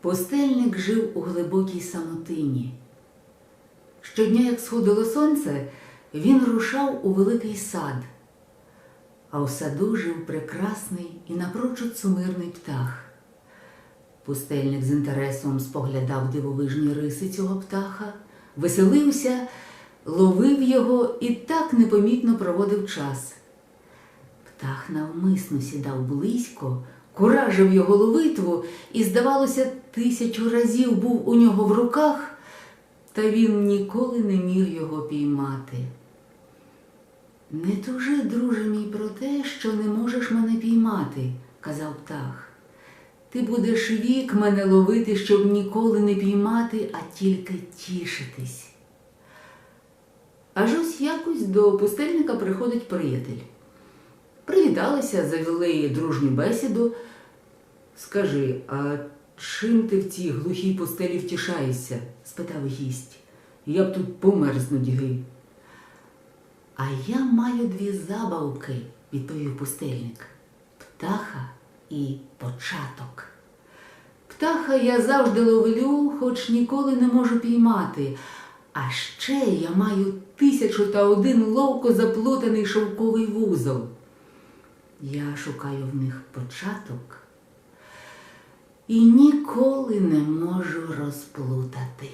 Пустельник жив у глибокій самотині. Щодня, як сходило сонце, він рушав у великий сад, а у саду жив прекрасний і напрочуд сумирний птах. Пустельник з інтересом споглядав дивовижні риси цього птаха, веселився, ловив його і так непомітно проводив час. Птах навмисно сідав близько, куражив його ловитву і, здавалося, тисячу разів був у нього в руках, та він ніколи не міг його піймати. Не тужи, друже мій, про те, що не можеш мене піймати, казав птах. Ти будеш вік мене ловити, щоб ніколи не піймати, а тільки тішитись. Аж ось якось до пустельника приходить приятель. Привіталися, завели дружню бесіду. Скажи, а чим ти в цій глухій пустелі втішаєшся? спитав гість. Я б тут помер з нудьги. А я маю дві забавки, відповів пустельник. Птаха і початок. Птаха я завжди ловлю, хоч ніколи не можу піймати. А ще я маю тисячу та один ловко заплутаний шовковий вузол. Я шукаю в них початок і ніколи не можу розплутати.